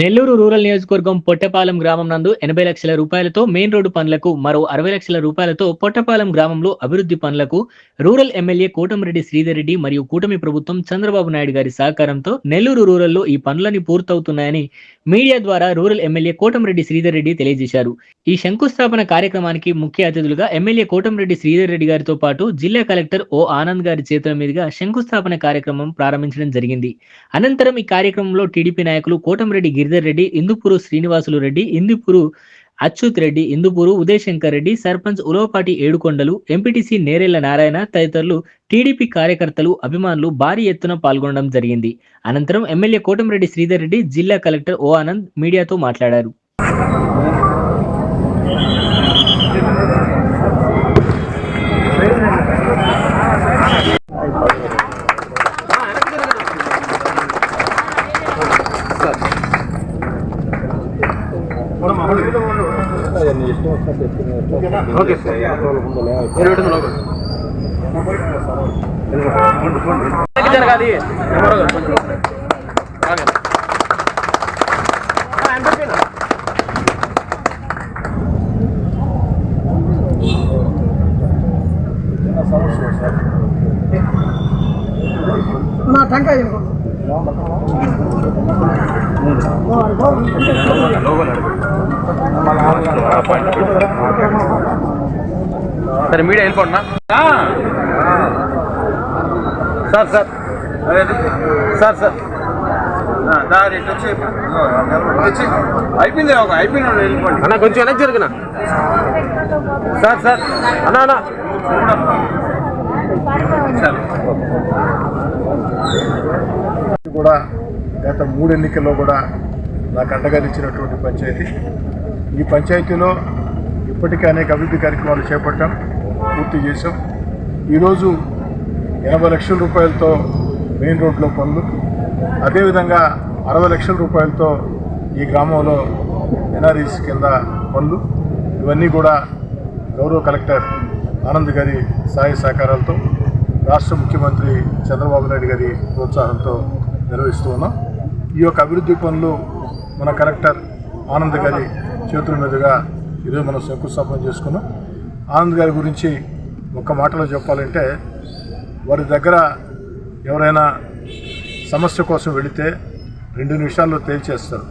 Nellore rural నియోజకవర్గం పొట్టపాలెం గ్రామం నందు ఎనభై లక్షల రూపాయలతో మెయిన్ రోడ్డు పనులకు మరో అరవై లక్షల రూపాయలతో పొట్టపాలెం గ్రామంలో అభివృద్ధి పనులకు రూరల్ ఎమ్మెల్యే కోటమిరెడ్డి శ్రీధర్ రెడ్డి మరియు కూటమి ప్రభుత్వం చంద్రబాబు నాయుడు గారి సహకారంతో నెల్లూరు రూరల్లో ఈ పనులని పూర్తవుతున్నాయని మీడియా ద్వారా రూరల్ ఎమ్మెల్యే కోటమిరెడ్డి శ్రీధర్ రెడ్డి తెలియజేశారు. ఈ శంకుస్థాపన కార్యక్రమానికి ముఖ్య అతిథులుగా ఎమ్మెల్యే కోటమిరెడ్డి శ్రీధర్ రెడ్డి గారితో పాటు జిల్లా కలెక్టర్ ఓ ఆనంద్ గారి చేతుల మీదుగా శంకుస్థాపన కార్యక్రమం ప్రారంభించడం జరిగింది. అనంతరం ఈ కార్యక్రమంలో టీడీపీ నాయకులు కోటమిరెడ్డి శ్రీధర్ రెడ్డి ఇందుపూరు శ్రీనివాసులు రెడ్డి ఇందుపూరు అచ్యుత్ రెడ్డి ఇందుపూరు ఉదయశంకర్ రెడ్డి సర్పంచ్ ఉలవపాటి ఏడుకొండలు ఎంపీటీసీ నేరేళ్ళ నారాయణ తదితరులు టీడీపీ కార్యకర్తలు అభిమానులు భారీ ఎత్తున పాల్గొనడం జరిగింది. అనంతరం ఎమ్మెల్యే కోటమిరెడ్డి శ్రీధర్ రెడ్డి జిల్లా కలెక్టర్ ఓ ఆనంద్ మీడియాతో మాట్లాడారు. ఓకే సార్ నా టెంకాయ సరే మీడియా వెళ్ళిపోండి సార్ సార్. Sir sir. అయిపోయింది ఒక అయిపోయిన వెళ్ళిపోండి. అన్న కొంచెం వెనక్కి జరుగునా? Sir sir. అన్న అన్న. కూడా గత మూడు ఎన్నికల్లో కూడా నాకు అండగా ఇచ్చినటువంటి పంచాయతీ. ఈ పంచాయతీలో ఇప్పటికే అనేక అభివృద్ధి కార్యక్రమాలు చేపట్టాం పూర్తి చేసాం ఈరోజు ఎనభై లక్షల రూపాయలతో మెయిన్ రోడ్లో పనులు. అదేవిధంగా అరవై లక్షల రూపాయలతో ఈ గ్రామంలో ఎన్ఆర్ఈస్ కింద పనులు. ఇవన్నీ కూడా గౌరవ కలెక్టర్ ఆనంద్ గారి సహాయ సహకారాలతో రాష్ట్ర ముఖ్యమంత్రి చంద్రబాబు నాయుడు గారి ప్రోత్సాహంతో నిర్వహిస్తూ ఉన్నాం. ఈ యొక్క అభివృద్ధి పనులు మన కలెక్టర్ ఆనంద్ గారి చేతుల మీదుగా ఈరోజు మనం శంకుస్థాపన చేసుకున్నాం. ఆనంద్ గారి గురించి ఒక మాటలో చెప్పాలంటే వారి దగ్గర ఎవరైనా సమస్య కోసం వెళితే రెండు నిమిషాల్లో తేల్చేస్తారు.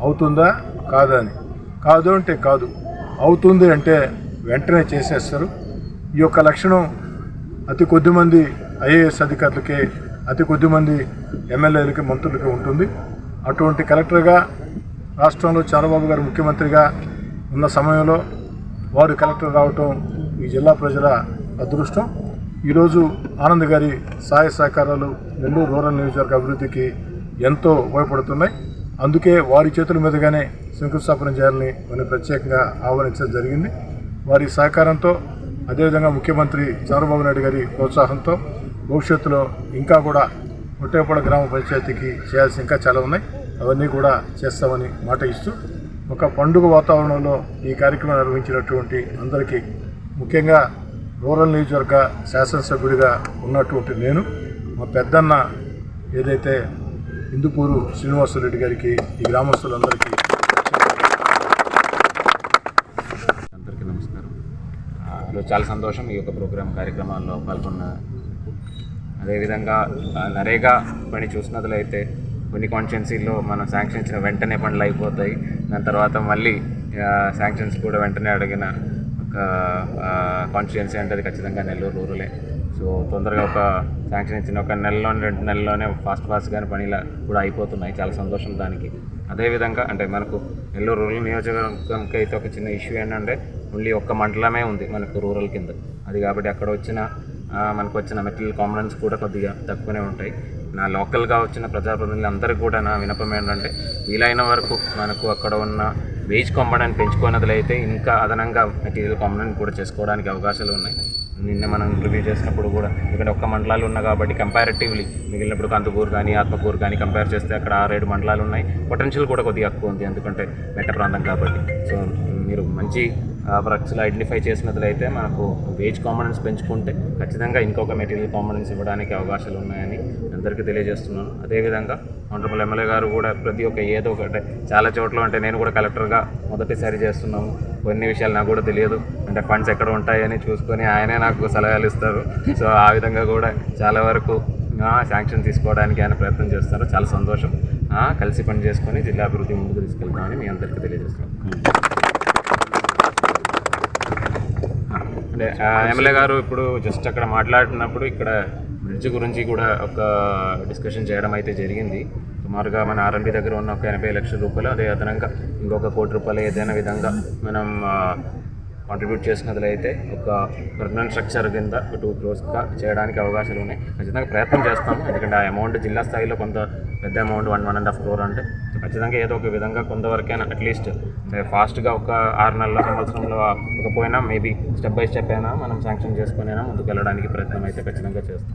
అవుతుందా? కాదా అని. కాదు అంటే కాదు. అవుతుంది అంటే వెంటనే చేసేస్తారు. ఈ యొక్క లక్షణం అతి కొద్దిమంది ఐఏఎస్ అధికారులకే అతి కొద్దిమంది ఎమ్మెల్యేలకి మంత్రులకి ఉంటుంది. అటువంటి కలెక్టర్గా రాష్ట్రంలో చంద్రబాబు గారు ముఖ్యమంత్రిగా ఉన్న సమయంలో వారు కలెక్టర్ రావటం ఈ జిల్లా ప్రజల అదృష్టం. ఈరోజు ఆనంద్ గారి సహాయ సహకారాలు నెల్లూరు రూరల్ నియోజకవర్గ అభివృద్ధికి ఎంతో ఉపయోగపడుతున్నాయి. అందుకే వారి చేతుల మీదుగానే శంకుస్థాపన చేయాలని మనం ప్రత్యేకంగా ఆహ్వానించడం జరిగింది. వారి సహకారంతో అదేవిధంగా ముఖ్యమంత్రి చంద్రబాబు నాయుడు గారి ప్రోత్సాహంతో భవిష్యత్తులో ఇంకా కూడా ఒట్టేపడ గ్రామ పంచాయతీకి చేయాల్సి ఇంకా చాలా ఉన్నాయి. అవన్నీ కూడా చేస్తామని మాట ఇస్తూ ఒక పండుగ వాతావరణంలో ఈ కార్యక్రమం నిర్వహించినటువంటి అందరికీ ముఖ్యంగా రూరల్ నియోజకవర్గ శాసనసభ్యుడిగా ఉన్నటువంటి నేను మా పెద్దన్న ఏదైతే ఇందుపూరు శ్రీనివాసరెడ్డి గారికి ఈ గ్రామస్తులందరికీ అందరికీ నమస్కారం. చాలా సంతోషం ఈ యొక్క ప్రోగ్రామ్ కార్యక్రమాల్లో పాల్గొన్న అదేవిధంగా నరేగా పని చూసినట్లయితే కొన్ని కాన్స్టిట్యున్సీల్లో మనం శాంక్షన్ ఇచ్చిన వెంటనే పనులు అయిపోతాయి. దాని తర్వాత మళ్ళీ శాంక్షన్స్ కూడా వెంటనే అడిగిన ఒక కాన్స్టిట్యున్సీ అంటే అది ఖచ్చితంగా నెల్లూరు రూరలే. సో తొందరగా ఒక శాంక్షన్ ఇచ్చిన ఒక నెలలో రెండు నెలల్లోనే ఫాస్ట్ ఫాస్ట్గానే పనిలా కూడా అయిపోతున్నాయి. చాలా సంతోషం దానికి. అదేవిధంగా అంటే మనకు నెల్లూరు రూరల్ నియోజకవర్గంకి అయితే ఒక చిన్న ఇష్యూ ఏంటంటే ఓన్లీ ఒక్క మండలమే ఉంది మనకు రూరల్ కింద. అది కాబట్టి అక్కడ వచ్చిన మనకు వచ్చిన మెటీరియల్ కాంపనెంట్స్ కూడా కొద్దిగా తక్కువనే ఉంటాయి. నా లోకల్గా వచ్చిన ప్రజాప్రతినిధులు అందరికీ కూడా నా వినపం ఏంటంటే వీలైన వరకు మనకు అక్కడ ఉన్న వేజ్ కాంపనెంట్ పెంచుకున్నట్లయితే ఇంకా అదనంగా మెటీరియల్ కాంపనెంట్ కూడా చేసుకోవడానికి అవకాశాలు ఉన్నాయి. నిన్న మనం రివ్యూ చేసినప్పుడు కూడా ఇక్కడ ఒక్క మండలాలు ఉన్నాయి కాబట్టి కంపారిటివ్లీ మిగిలినప్పుడు కందుకూరు కానీ ఆత్మకూరు కానీ కంపేర్ చేస్తే అక్కడ ఆరేడు మండలాలు ఉన్నాయి. పొటెన్షియల్ కూడా కొద్దిగా ఎక్కువ ఉంది. ఎందుకంటే మెట్ట ప్రాంతం కాబట్టి. సో మీరు మంచి ప్రక్స్లో ఐడెంటిఫై చేసినట్లయితే మనకు వేజ్ కాంపనెంట్స్ పెంచుకుంటే ఖచ్చితంగా ఇంకొక మెటీరియల్ కాంపనెంట్స్ ఇవ్వడానికి అవకాశాలు ఉన్నాయని అందరికీ తెలియజేస్తున్నాను. అదేవిధంగా ఆనరబుల్ ఎమ్మెల్యే గారు కూడా ప్రతి ఒక్క ఏదో ఒకటి చాలా చోట్ల అంటే నేను కూడా కలెక్టర్గా మొదటిసారి చేస్తున్నాము కొన్ని విషయాలు నాకు కూడా తెలియదు. అంటే ఫండ్స్ ఎక్కడ ఉంటాయని చూసుకొని ఆయనే నాకు సలహాలు ఇస్తారు. సో ఆ విధంగా కూడా చాలా వరకు శాంక్షన్ తీసుకోవడానికి ఆయన ప్రయత్నం చేస్తారు. చాలా సంతోషం. కలిసి పని చేసుకొని జిల్లా అభివృద్ధి ముందుకు తీసుకెళ్తామని మీ అందరికీ తెలియజేస్తున్నాను. అంటే ఎమ్మెల్యే గారు ఇప్పుడు జస్ట్ అక్కడ మాట్లాడుతున్నప్పుడు ఇక్కడ బ్రిడ్జ్ గురించి కూడా ఒక డిస్కషన్ చేయడం అయితే జరిగింది. సుమారుగా మన ఆర్ఎంపీ దగ్గర ఉన్న ఒక ఎనభై లక్షల రూపాయలు అదే అదనంగా ఇంకొక కోటి రూపాయలు ఏదైనా విధంగా మనం కాంట్రిబ్యూట్ చేసినట్లయితే ఒక పర్మనెంట్ స్ట్రక్చర్ కింద టూ క్రోర్స్గా చేయడానికి అవకాశాలు ఉన్నాయి. ఖచ్చితంగా ప్రయత్నం చేస్తాము. ఎందుకంటే ఆ అమౌంట్ జిల్లా స్థాయిలో కొంత పెద్ద amount one one and half crore అంటే ఖచ్చితంగా ఏదో ఒక విధంగా కొంతవరకైనా అట్లీస్ట్ ఫాస్ట్గా ఒక ఆరు నెలల సంవత్సరంలో పోయినా మేబీ స్టెప్ బై స్టెప్ అయినా మనం శాంక్షన్ చేసుకునేనా ముందుకు వెళ్ళడానికి ప్రయత్నం అయితే ఖచ్చితంగా చేస్తాం.